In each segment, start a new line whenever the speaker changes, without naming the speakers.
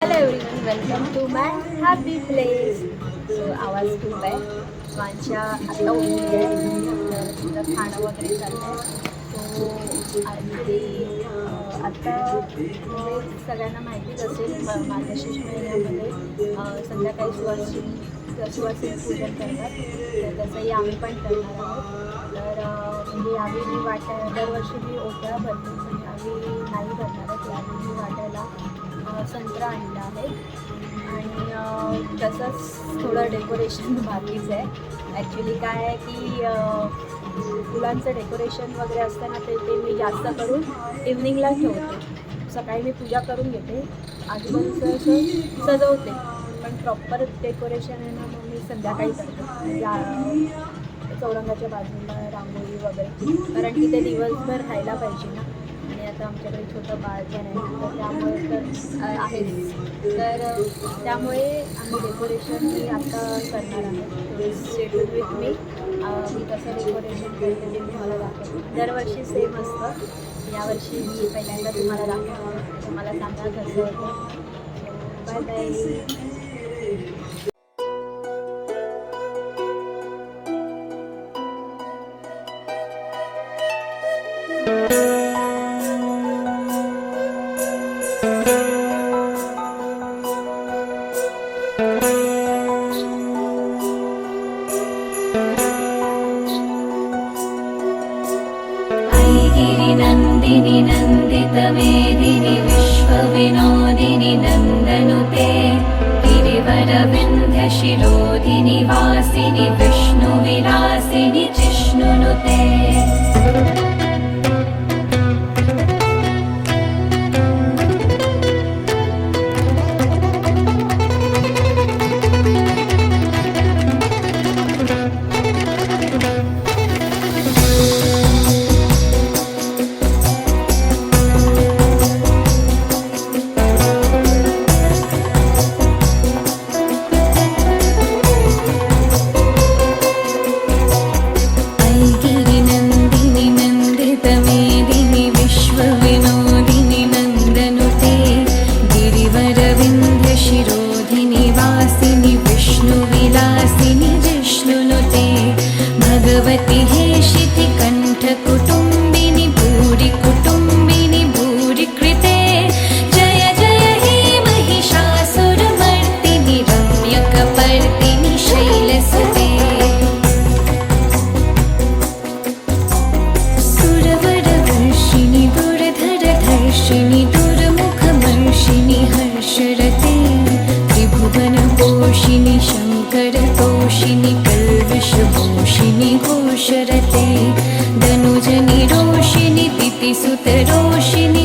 Hello everyone welcome to my happy place so आवाज खूप आहे. माझ्या आता उठली खाणं वगैरे चाललं आहे सो आणि आता सगळ्यांना माहितीच असेल माझ्या मार्गशीर्ष महिन्यामध्ये संध्याकाळी सुवासिनी सुवासिनी पूजन करतात. तर तसंही आम्ही पण करणार आहोत. तर अं, म्हणजे यावेळी मी वाटा दरवर्षी मी ओट्या भरतो पण यावेळी नाही भरणार आहे यावेळी मी वाटायला संत्रा आणला आहे. आणि तसंच थोडं डेकोरेशन बाकीच आहे. ॲक्च्युली काय आहे की फुलांचं डेकोरेशन वगैरे असतं ना ते ते मी जास्त करून इव्हनिंगला ठेवते. सकाळी मी पूजा करून घेते. आजूबाजूचं असं सजवते. पण प्रॉपर डेकोरेशन आहे ना मग मी संध्याकाळी करते या चौरंगाच्या बाजूला रांगोळी वगैरे कारण की ते दिवसभर राहायला पाहिजे ना. आणि आता आमच्याकडे छोटं बाळ पण आहे तर त्यामुळे तर आहे. तर त्यामुळे आम्ही डेकोरेशन मी आता करणार आहे शेड्यूल विथ मी मी कसं डेकोरेशन करते ते तुम्हाला दाखवते. दरवर्षी सेम असतं. यावर्षी मी पहिल्यांदा तुम्हाला दाखवणार तुम्हाला सांगा कसं होतं. बाय बाय
गिरिवरविन्ध्यशिरोधिनि वासिनि विष्णुविलासिनि जिष्णुनुते िनी शङ्कर तोषिणि कल्पष घोषरते घोषरसि धनुजनि रोशिनी पितिसुत रोषिनी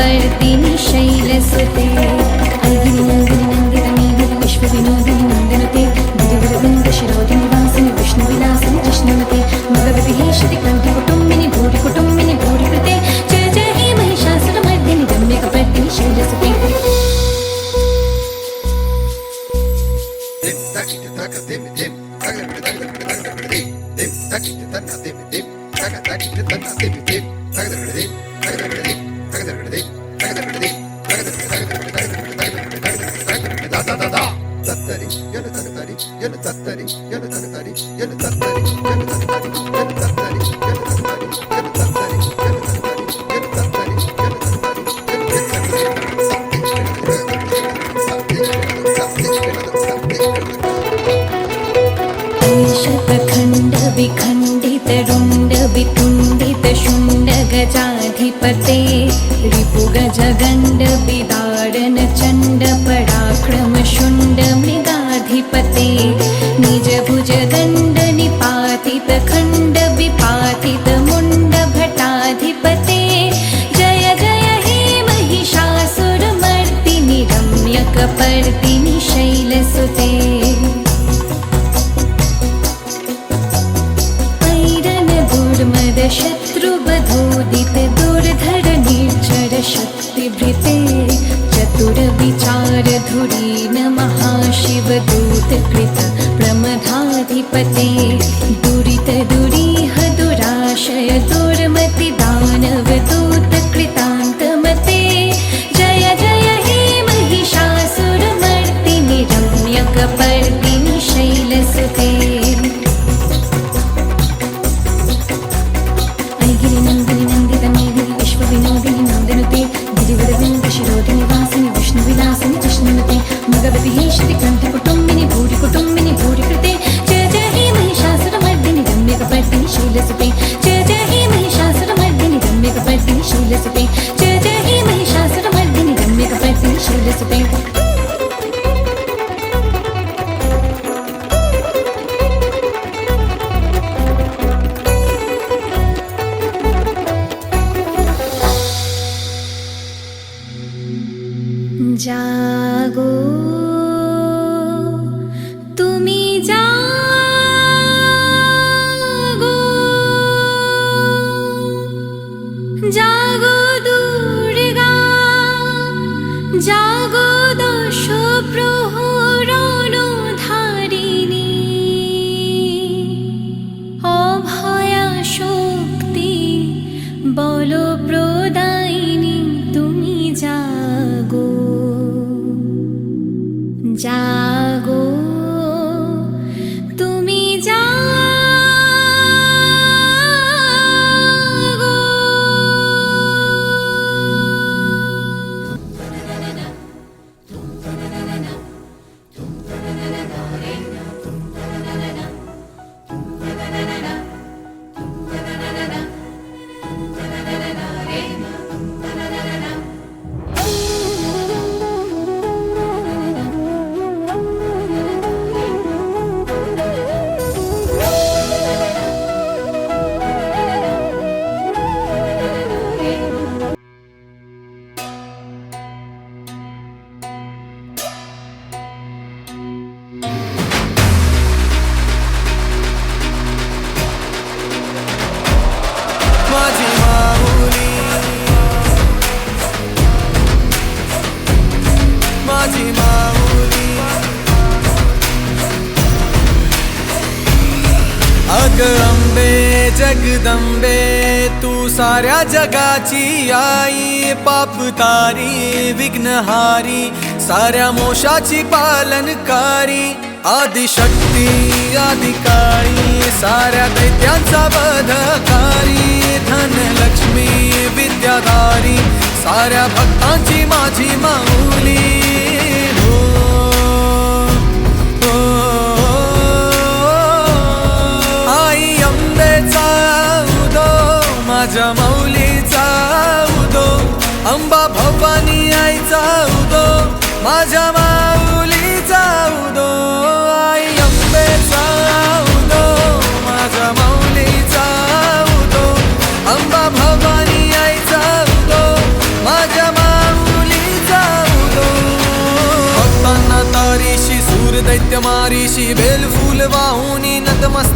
पर्दिनि शैलसुते
தத்தரி என தகதரி என தத்தரி என தகதரி என தத்தரி என
I'm the place. জাগো।
जगाची आई पाप तारी विघ्नहारी साऱ्या मोशाची पालनकारी आदिशक्ती आदिकाळी साऱ्या दैत्यांचा वधकारी धनलक्ष्मी विद्याधारी साऱ्या भक्तांची माझी माऊली. माझ्या माऊलीचा उदो अंबा भवानी आईचा उदो माझ्या माऊलीचा उदो आई अंबेचा उदो माझ्या माऊलीचा उदो अंबा भवानी आईचा उदो माझ्या माऊलीचा उदो. भक्तांना तारीशी सूर दैत्य मारीशी बेल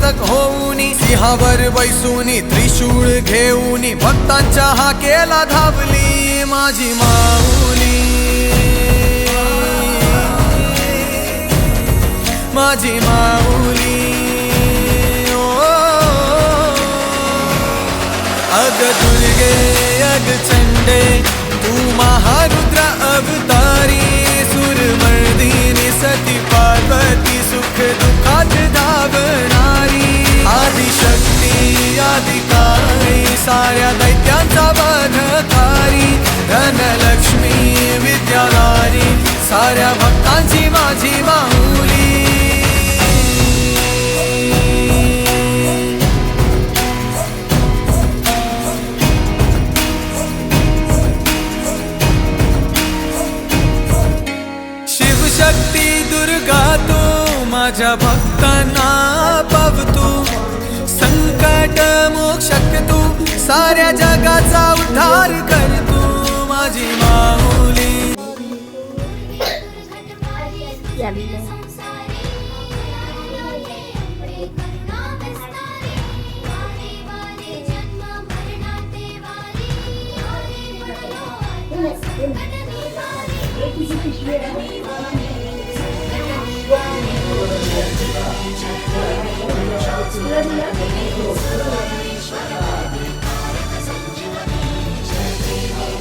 मस्तक होऊन सिंहावर बैसून त्रिशूळ घेऊन भक्तांच्या हाकेला धावली माझी माऊली. माझी माऊली. ओ, अग दुर्गे अग चंडे तू महारुद्र अवतारी सुरमर्दिनी सती पार्वती सुख दुःखात धावणारी. आदिशक्ती आदिकाळी साऱ्या दैत्यांचा बाधकारी धनलक्ष्मी विद्याधारी साऱ्या भक्तांची माझी माऊली जगाचा उद्धार कर तू माझी माऊली.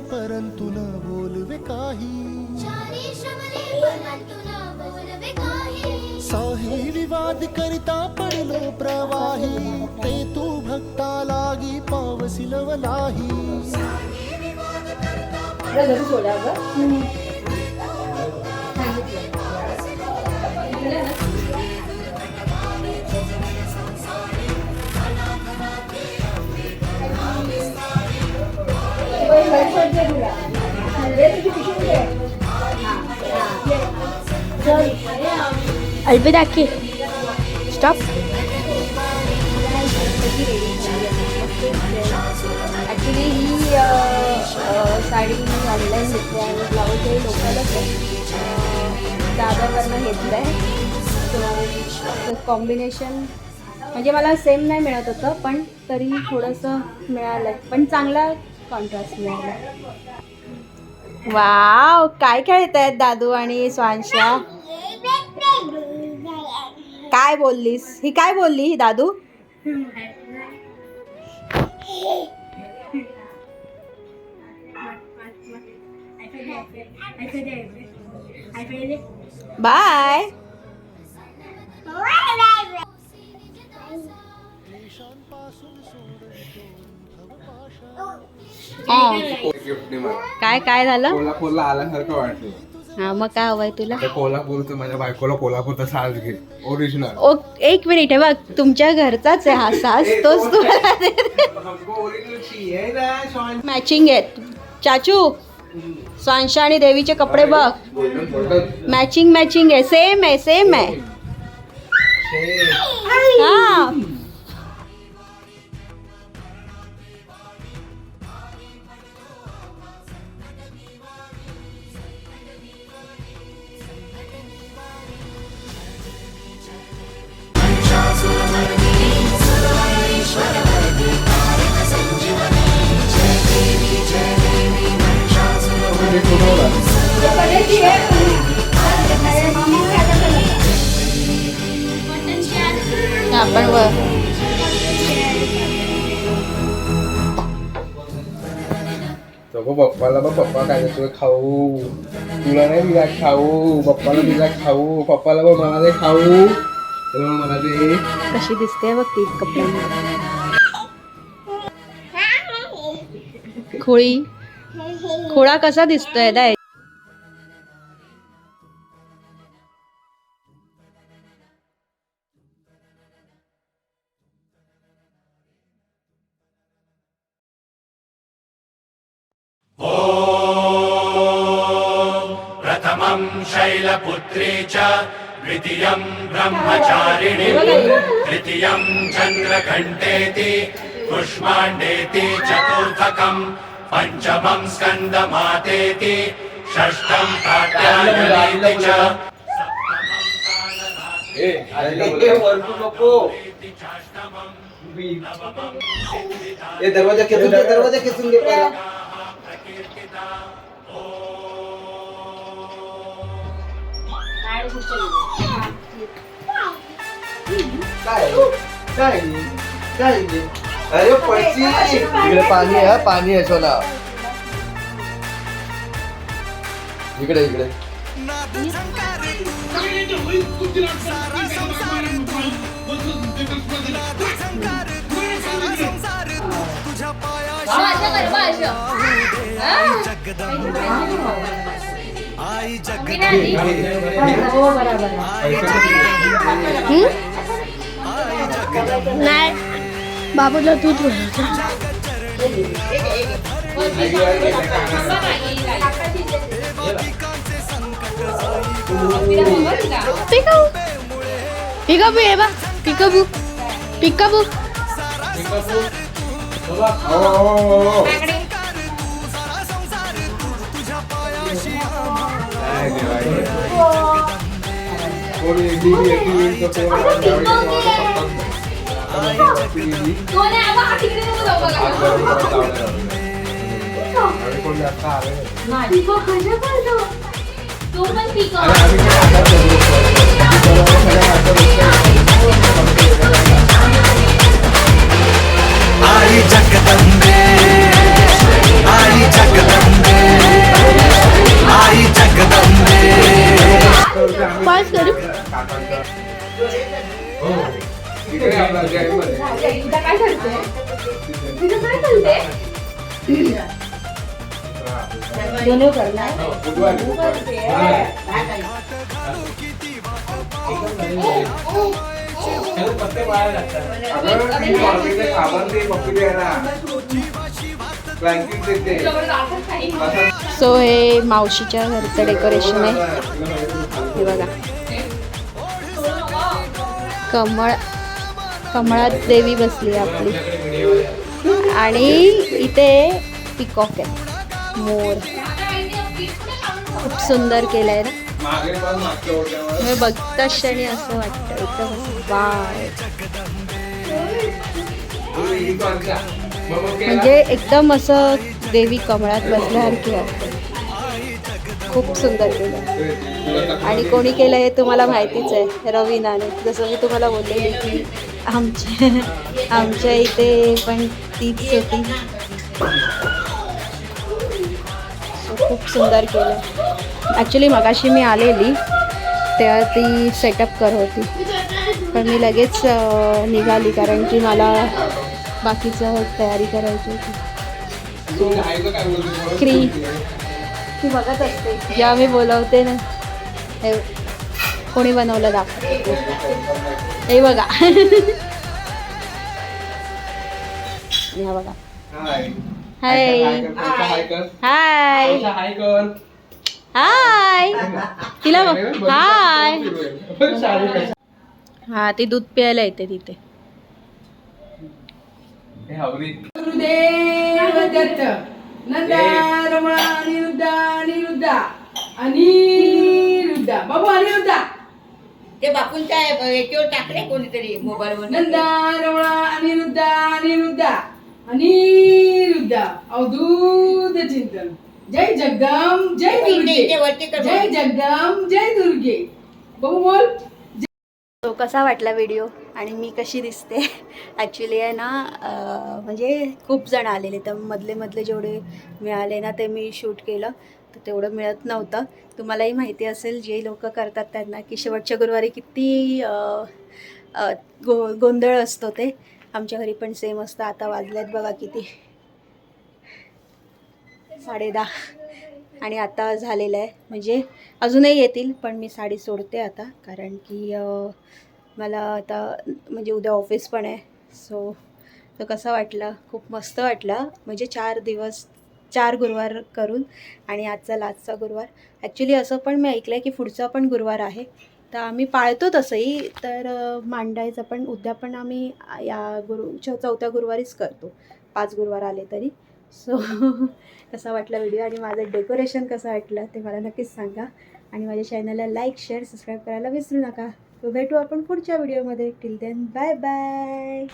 परंतु न बोलवे काही. साही विवाद करिता पडलो प्रवाही. ते तू भक्ता लागी पावसी लवलाही
अलविदा की स्टॉप ॲक्च्युली ही अ, अ, साडी मी ऑनलाईन घेतली आणि ब्लाऊज हे लोकलच आहे अ, दादरवरनं घेतलं आहे. कॉम्बिनेशन म्हणजे मला सेम नाही मिळत होतं पण तरी थोडंसं मिळालं आहे पण चांगला कॉन्ट्रास्ट मिळाला. वाव काय खेळत आहेत दादू आणि स्वांशा? काय बोललीस? ही काय बोलली ही दादू? बाय काय काय झालं?
कोल्हापूरला आल्यासारखं वाटलं.
हा मग काय हवंय तुला?
त्या कोल्हापूरचं माझ्या बायकोला कोल्हापूरचा साज घे. ओरिजिनल
ओ एक मिनिट हे बघ तुमच्या घरचाच आहे हा सास तोच तुम्हाला मॅचिंग आहेत. चाचू स्वांशा आणि देवीचे कपडे बघ. मॅचिंग मॅचिंग आहे. सेम आहे सेम आहे. हा. आपण व-
तो बघ पप्पाला बघ पप्पा काय देतोय खाऊ तुला नाही दिला खाऊ पप्पाला दिला खाऊ पप्पाला बघ मला दे खाऊ तर मग मला दे
कशी दिसते बघ ती कपड्यांमध्ये खोळी खोळा कसा दिसतोय दाय
प्रथमं शैलपुत्री च द्वितीयम् ब्रह्मचारिणी तृतीयम् चन्द्रघण्टेति कुष्माण्डेति चतुर्थकम् पञ्चमम् स्कन्दमातेति षष्ठम् कात्यायनीति च
दरवाजा खेचून घे दरवाजा खेचून घे पहिला. काय? काय? काय? अरे पडची इकडे पाणी आहे हा, पाणी आहे सोना. इकडे इकडे.
हो बरोबर
नाही. बाबूला दूध पिकाबू पिकाबू ये बा पिकाबू पिकाबू
कोणी
आई जगदंबे आई जगदंबे आई जगदंबे
पास करू.
हो. हो. इकडे आपला जयमध्ये.
तिथं काय करते तिथं काय करते
हा.
दोन्ही करणार
हो, बुधवारी, बुधवारी. अगं, ती मॉर्निंगला साबण दे, पप्पी दे ना. Blanket देते. असं-
सो हे मावशीच्या घरचं डेकोरेशन आहे हे बघा कमळ कमळात देवी बसली आहे आपली. आणि इथे पिकॉक आहे मोर. खूप सुंदर केलं आहे ना बघता क्षणी असं वाटतं. एकदम
बाय
म्हणजे एकदम असं देवी कमळात बसल्यासारखी वाटते. खूप सुंदर केलं. आणि कोणी केलं हे तुम्हाला माहितीच आहे रवीनाने जसं मी तुम्हाला बोललेली की आमच्या आमच्या इथे पण तीच होती. खूप सुंदर केलं. ॲक्च्युली मगाशी मी आलेली तेव्हा ती सेटअप कर होती. पण मी लगेच निघाली कारण की मला बाकीचं तयारी करायची होती. क्री. ती बघत असते. जेव्हा मी बोलवते ना. हे कोणी बनवलं दाखव. हे बघा. हे बघा.
हाय.
हाय
हाय हाय.
हाय
हाय.
हाय तिला हाय हा ती दूध प्यायला येते तिथे.
गुरुदेव दत्त. नंदा रमणा अनिरुद्धा अनिरुद्धा अनिरुद्धा. बाबू अनिरुद्धा.
ते बापूंच्या याच्यावर टाकले कोणीतरी मोबाईलवर
नंदा रमणा अनिरुद्धा अनिरुद्धा अनिरुद्धा. अवधूत चिंतन. जय जगदम जय दुर्गे.
इथे वरती कर
जय जगदम जय दुर्गे. बघू बोल.
तो कसा वाटला व्हिडिओ आणि मी कशी दिसते? ॲक्च्युली आहे ना म्हणजे खूप जण आलेले. तर मधले मधले जेवढे मिळाले ना ते मी शूट केलं. तर तेवढं मिळत नव्हतं. तुम्हालाही माहिती असेल जे लोक करतात त्यांना की शेवटच्या गुरुवारी किती गो गोंधळ असतो ते. आमच्या घरी पण सेम असतं. आता वाजल्यात बघा किती. साडे दहा. आणि आता झालेलं आहे. म्हणजे अजूनही येतील पण मी साडी सोडते आता कारण की मला आता म्हणजे उद्या ऑफिस पण आहे. सो तर कसं वाटला? खूप मस्त वाटला. म्हणजे चार दिवस चार गुरुवार करून आणि आजचा लास्टचा गुरुवार. ॲक्च्युली असं पण मी ऐकलं आहे की पुढचा पण गुरुवार आहे. तर आम्ही पाळतो तसंही तर मांडायचं पण उद्या पण आम्ही या गुरु चौथ्या गुरुवारीच करतो. पाच गुरुवार आले तरी. सो कसा वाटला व्हिडिओ आणि माझं डेकोरेशन कसं वाटलं ते मला नक्कीच सांगा. आणि माझ्या चॅनलला लाईक शेअर सबस्क्राईब करायला विसरू नका. तो भेटू आपण पुढच्या व्हिडिओमध्ये टिल देन बाय बाय